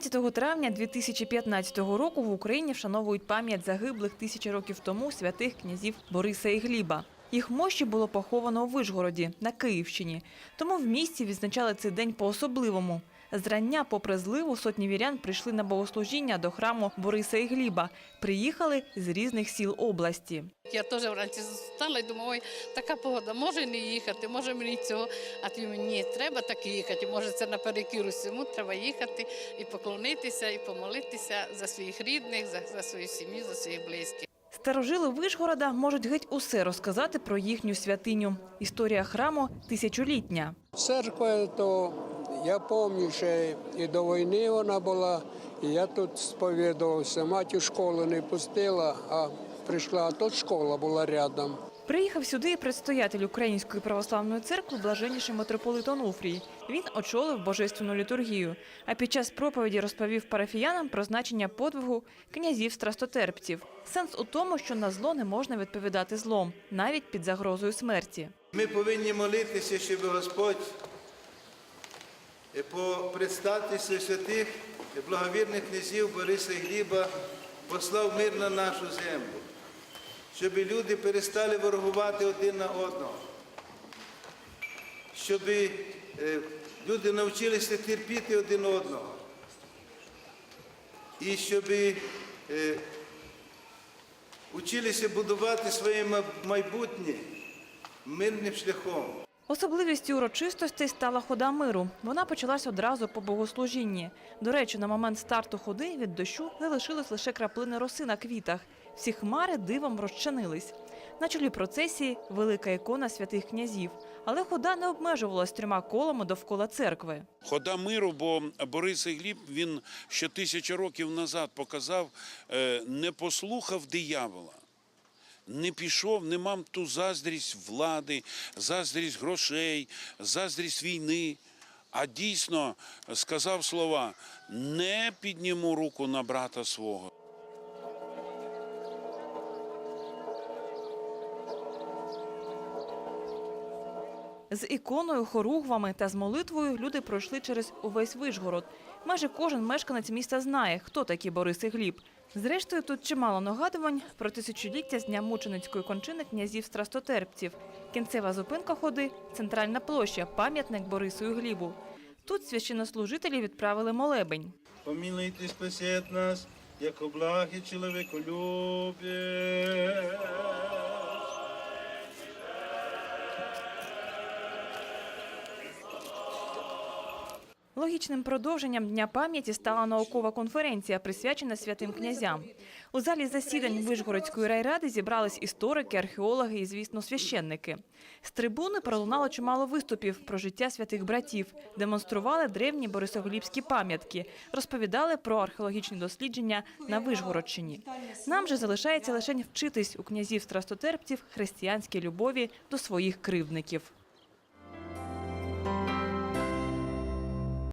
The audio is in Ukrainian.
17 травня 2015 року в Україні вшановують пам'ять загиблих тисячі років тому святих князів Бориса і Гліба. Їх мощі було поховано у Вишгороді на Київщині, тому в місті відзначали цей день по-особливому. Зрання, попри зливу, сотні вірян прийшли на богослужіння до храму Бориса і Гліба. Приїхали з різних сіл області. Я теж вранці стала і думаю, ой, така погода, може не їхати, може мені цього. А ти мені треба так їхати. Може, це наперекір усьому, треба їхати і поклонитися, і помолитися за своїх рідних, за, за свою сім'ю, за своїх близьких. Старожили Вишгорода можуть геть усе розказати про їхню святиню. Історія храму тисячолітня. Церква, то я пам'ятаю, ще і до війни вона була, і я тут сповідувався. Мать у школу не пустила, а прийшла, а тут школа була рядом. Приїхав сюди і предстоятель Української православної церкви блаженніший митрополит Онуфрій. Він очолив божественну літургію, а під час проповіді розповів парафіянам про значення подвигу князів страстотерпців. Сенс у тому, що на зло не можна відповідати злом, навіть під загрозою смерті. Ми повинні молитися, щоб Господь по предстательстві святих благовірних князів Бориса Гліба послав мир на нашу землю, щоб люди перестали ворогувати один на одного, щоб е, люди навчилися терпіти один одного. І щоб е, училися будувати своє майбутнє мирним шляхом. Особливістю урочистостей стала хода миру. Вона почалась одразу по богослужінні. До речі, на момент старту ходи від дощу залишились лише краплини роси на квітах. Всі хмари дивом розчинились. На чолі процесії велика ікона святих князів. Але хода не обмежувалась трьома колами довкола церкви. Хода миру, бо Борис Гліб він ще тисячу років назад показав, е, не послухав диявола. Не пішов, не мав ту заздрість влади, заздрість грошей, заздрість війни. А дійсно сказав слова: не підніму руку на брата свого. З іконою, хоругвами та з молитвою люди пройшли через увесь Вишгород. Майже кожен мешканець міста знає, хто такі Борис і Гліб. Зрештою, тут чимало нагадувань про тисячоліття з дня мученицької кончини князів страстотерпців. Кінцева зупинка ходи центральна площа, пам'ятник Борису і Глібу. Тут священнослужителі відправили молебень. Помілити спасет нас, як облахи чоловіколюбі. Логічним продовженням Дня пам'яті стала наукова конференція, присвячена святим князям. У залі засідань Вишгородської райради зібрались історики, археологи і, звісно, священники. З трибуни пролунало чимало виступів про життя святих братів, демонстрували древні борисоглібські пам'ятки, розповідали про археологічні дослідження на Вишгородщині. Нам же залишається лише вчитись у князів страстотерпців християнській любові до своїх кривдників.